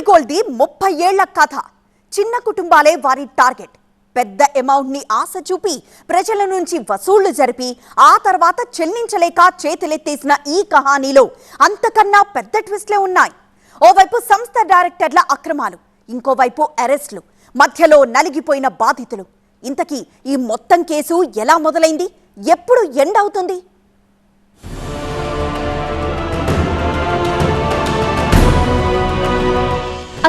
అగ్రిగోల్డ్ది ముప్పై ఏళ్ళ కథ. చిన్న కుటుంబాలే వారి టార్గెట్. పెద్ద అమౌంట్ని ఆశ చూపి ప్రజల నుంచి వసూళ్ళు జరిపి ఆ తర్వాత చెల్లించలేక చేతులెత్తేసిన ఈ కహానీలో అంతకన్నా పెద్ద ట్విస్ట్లే ఉన్నాయి. ఓవైపు సంస్థ డైరెక్టర్ల అక్రమాలు ఇంకోవైపు అరెస్టులు మధ్యలో నలిగిపోయిన బాధితులు. ఇంతకీ ఈ మొత్తం కేసు ఎలా మొదలైంది? ఎప్పుడు ఎండ్ అవుతుంది?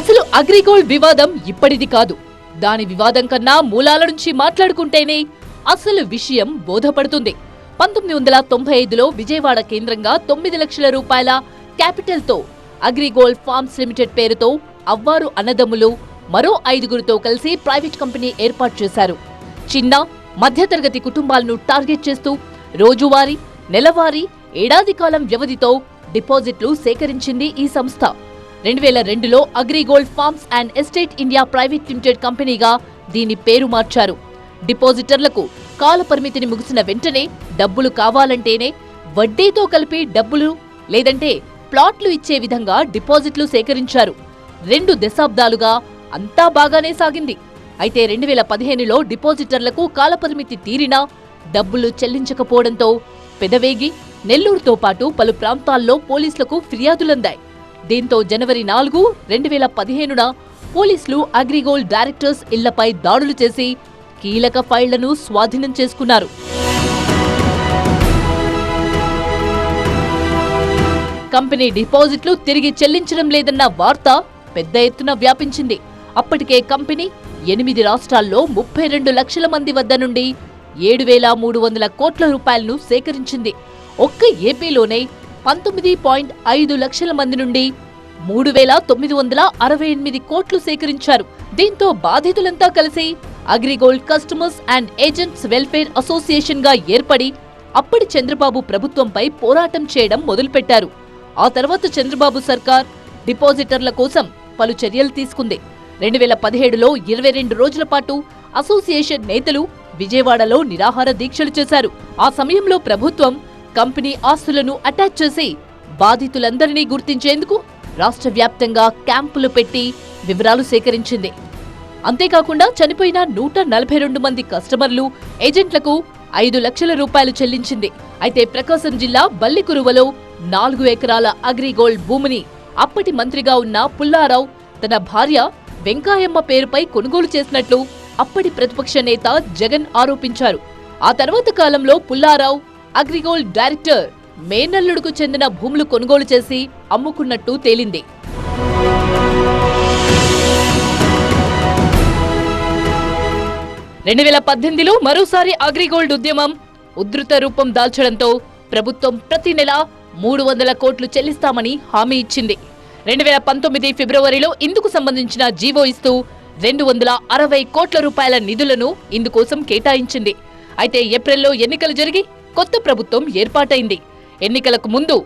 అసలు అగ్రిగోల్డ్ వివాదం ఇప్పటిది కాదు. దాని వివాదం కన్నా మూలాల నుంచి మాట్లాడుకుంటేనే అసలు విషయం బోధపడుతుంది. పంతొమ్మిది వందల తొంభై ఐదులో విజయవాడ కేంద్రంగా తొమ్మిది లక్షల రూపాయల క్యాపిటల్తో అగ్రిగోల్డ్ ఫార్మ్స్ లిమిటెడ్ పేరుతో అవ్వారు అన్నదమ్ములు మరో ఐదుగురితో కలిసి ప్రైవేట్ కంపెనీ ఏర్పాటు చేశారు. చిన్న మధ్యతరగతి కుటుంబాలను టార్గెట్ చేస్తూ రోజువారీ నెలవారీ ఏడాది కాలం వ్యవధితో డిపాజిట్లు సేకరించింది ఈ సంస్థ. రెండు వేల రెండులో Agrigold farms and estate India private limited కంపెనీగా దీని పేరు మార్చారు. డిపాజిటర్లకు కాల పరిమితిని ముగిసిన వెంటనే డబ్బులు కావాలంటేనే వడ్డీతో కలిపి డబ్బులు లేదంటే ప్లాట్లు ఇచ్చే విధంగా డిపాజిట్లు సేకరించారు. రెండు దశాబ్దాలుగా అంతా బాగానే సాగింది. అయితే రెండు వేల పదిహేనులో డిపాజిటర్లకు కాలపరిమితి తీరినా డబ్బులు చెల్లించకపోవడంతో పెదవేగి నెల్లూరుతో పాటు పలు ప్రాంతాల్లో పోలీసులకు ఫిర్యాదులందాయి. దీంతో జనవరి నాలుగు రెండు వేల పదిహేనున పోలీసులు అగ్రిగోల్డ్ డైరెక్టర్స్ ఇళ్ళపై దాడులు చేసి కీలక ఫైళ్ళను స్వాధీనం చేసుకున్నారు. కంపెనీ డిపాజిట్లు తిరిగి చెల్లించడం లేదన్న వార్త పెద్ద ఎత్తున వ్యాపించింది. అప్పటికే కంపెనీ ఎనిమిది రాష్ట్రాల్లో ముప్పై రెండు లక్షల మంది వద్ద నుండి ఏడు వేల మూడు వందల కోట్ల రూపాయలను సేకరించింది. ఒక్క ఏపీలోనే పంతొమ్మిది పాయింట్ ఐదు లక్షల మంది నుండి మూడు వేల తొమ్మిది వందల అరవై ఎనిమిది కోట్లు సేకరించారు. దీంతో బాధితులంతా కలిసి Agrigold customers and agents welfare అసోసియేషన్గా ఏర్పడి అప్పటి చంద్రబాబు ప్రభుత్వంపై పోరాటం చేయడం మొదలుపెట్టారు. ఆ తర్వాత చంద్రబాబు సర్కార్ డిపాజిటర్ల కోసం పలు చర్యలు తీసుకుంది. రెండు వేల పదిహేడులో ఇరవై రెండు రోజుల పాటు అసోసియేషన్ నేతలు విజయవాడలో నిరాహార దీక్షలు చేశారు. ఆ సమయంలో ప్రభుత్వం కంపెనీ ఆస్తులను అటాచ్ చేసి బాధితులందరినీ గుర్తించేందుకు రాష్ట్ర వ్యాప్తంగా క్యాంపులు పెట్టి వివరాలు సేకరించింది. అంతేకాకుండా చనిపోయిన నూట నలభై రెండు మంది కస్టమర్లు ఏజెంట్లకు ఐదు లక్షల రూపాయలు చెల్లించింది. అయితే ప్రకాశం జిల్లా బల్లికురువలో నాలుగు ఎకరాల అగ్రిగోల్డ్ భూమిని అప్పటి మంత్రిగా ఉన్న పుల్లారావు తన భార్య వెంకాయమ్మ పేరుపై కొనుగోలు చేసినట్లు అప్పటి ప్రతిపక్ష నేత జగన్ ఆరోపించారు. ఆ తర్వాత కాలంలో పుల్లారావు అగ్రిగోల్డ్ డైరెక్టర్ మేనల్లుడుకు చెందిన భూములు కొనుగోలు చేసి అమ్ముకున్నట్టు తేలింది. రెండు వేల పద్దెనిమిదిలో మరోసారి అగ్రిగోల్డ్ ఉద్యమం ఉధృత రూపం దాల్చడంతో ప్రభుత్వం ప్రతి నెల మూడు వందల కోట్లు చెల్లిస్తామని హామీ ఇచ్చింది. రెండు వేల పంతొమ్మిది ఫిబ్రవరిలో ఇందుకు సంబంధించిన జీవో ఇస్తూ రెండు వందల అరవై కోట్ల రూపాయల నిధులను ఇందుకోసం కేటాయించింది. అయితే ఏప్రిల్లో ఎన్నికలు జరిగి కొత్త ప్రభుత్వం ఏర్పాటైంది. ఎన్నికలకు ముందు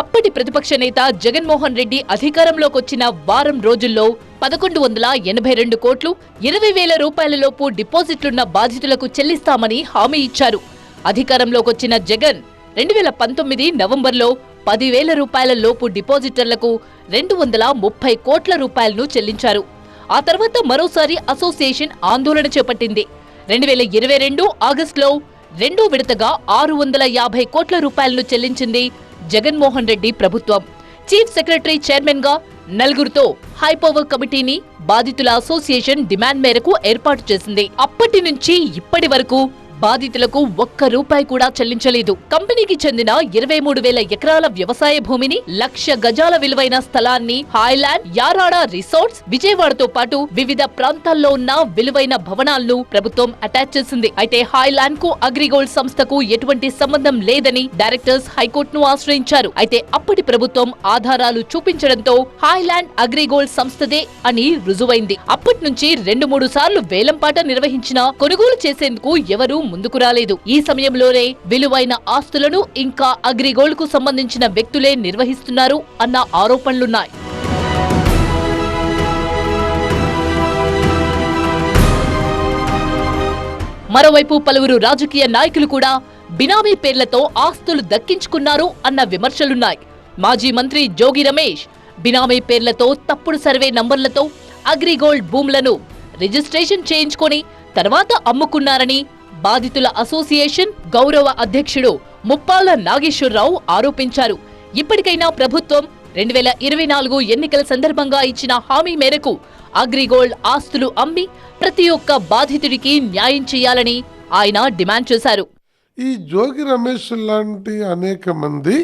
అప్పటి ప్రతిపక్ష నేత జగన్మోహన్ రెడ్డి అధికారంలోకి వచ్చిన వారం రోజుల్లో పదకొండు వందల ఎనభై రెండు కోట్లు ఇరవై వేల రూపాయలలోపు డిపాజిట్లున్న బాధితులకు చెల్లిస్తామని హామీ ఇచ్చారు. అధికారంలోకి వచ్చిన జగన్ రెండు వేల పంతొమ్మిది నవంబర్లో పదివేల రూపాయల లోపు డిపాజిటర్లకు రెండు వందల ముప్పై కోట్ల రూపాయలను చెల్లించారు. ఆ తర్వాత మరోసారి అసోసియేషన్ ఆందోళన చేపట్టింది. రెండు వేల ఇరవై రెండు ఆగస్టులో రెండో విడతగా ఆరు వందల యాభై కోట్ల రూపాయలను చెల్లించింది జగన్మోహన్ రెడ్డి ప్రభుత్వం. చీఫ్ సెక్రటరీ చైర్మన్గా నలుగురితో హైపవర్ కమిటీని బాధితుల అసోసియేషన్ డిమాండ్ మేరకు ఏర్పాటు చేసింది. అప్పటి నుంచి ఇప్పటి వరకు బాధితులకు ఒక్క రూపాయి కూడా చెల్లించలేదు. కంపెనీకి చెందిన ఇరవై మూడు వేల ఎకరాల వ్యవసాయ భూమిని లక్ష గజాల విలువైన స్థలాన్ని హాయ్లాండ్ యారాడా రిసార్ట్స్ విజయవాడతో పాటు వివిధ ప్రాంతాల్లో ఉన్న విలువైన భవనాలను ప్రభుత్వం అటాచ్ చేసింది. అయితే హాయ్లాండ్కు అగ్రిగోల్డ్ సంస్థకు ఎటువంటి సంబంధం లేదని డైరెక్టర్స్ హైకోర్టును ఆశ్రయించారు. అయితే అప్పటి ప్రభుత్వం ఆధారాలు చూపించడంతో హాయ్లాండ్ అగ్రిగోల్డ్ సంస్థదే అని రుజువైంది. అప్పటి నుంచి రెండు మూడు సార్లు వేలంపాట నిర్వహించిన కొనుగోలు చేసేందుకు ఎవరూ ముందుకు రాలేదు. ఈ సమయంలోనే విలువైన ఆస్తులను ఇంకా అగ్రిగోల్డ్కు సంబంధించిన వ్యక్తులే నిర్వహిస్తున్నారు అన్న ఆరోపణలున్నాయి. మరోవైపు పలువురు రాజకీయ నాయకులు కూడా బినామీ పేర్లతో ఆస్తులు దక్కించుకున్నారు అన్న విమర్శలున్నాయి. మాజీ మంత్రి జోగి రమేష్ బినామీ పేర్లతో తప్పుడు సర్వే నంబర్లతో అగ్రిగోల్డ్ భూములను రిజిస్ట్రేషన్ చేయించుకొని తర్వాత అమ్ముకున్నారని బాధితుల అసోసియేషన్ గౌరవ అధ్యక్షుడు ముప్పాల నాగేశ్వరరావు ఆరోపించారు. ఇప్పటికైనా ప్రభుత్వం రెండు వేల ఇరవై నాలుగు ఎన్నికల సందర్భంగా ఇచ్చిన హామీ మేరకు అగ్రిగోల్డ్ ఆస్తులు అమ్మి ప్రతి ఒక్క బాధితుడికి న్యాయం చేయాలని ఆయన డిమాండ్ చేశారు. ఈ జోగి రమేష్ లాంటి అనేక మంది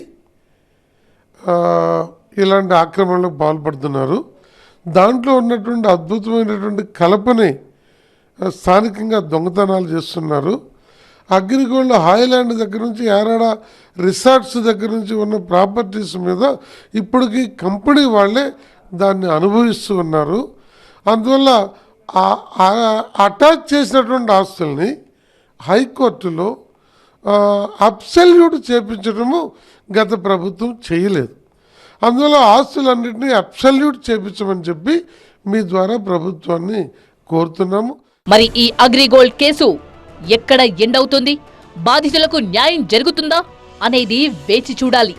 ఇలాంటి ఆక్రమణలకు పాల్పడుతున్నారు. దాంట్లో ఉన్నటువంటి అద్భుతమైనటువంటి కలపని స్థానికంగా దొంగతనాలు చేస్తున్నారు. అగ్రిగోల్డ్ హాయిలాండ్ దగ్గర నుంచి యారాడ రిసార్ట్స్ దగ్గర నుంచి ఉన్న ప్రాపర్టీస్ మీద ఇప్పటికీ కంపెనీ వాళ్ళే దాన్ని అనుభవిస్తూ ఉన్నారు. అందువల్ల అటాచ్ చేసినటువంటి ఆస్తుల్ని హైకోర్టులో అబ్సల్యూట్ చేపించడము గత ప్రభుత్వం చేయలేదు. అందువల్ల ఆస్తులన్నింటినీ అబ్సల్యూట్ చేపించమని చెప్పి మీ ద్వారా ప్రభుత్వాన్ని కోరుతున్నాము. మరి ఈ అగ్రిగోల్డ్ కేసు ఎక్కడ ఎండవుతుంది బాధితులకు న్యాయం జరుగుతుందా? అనేది వేచి చూడాలి.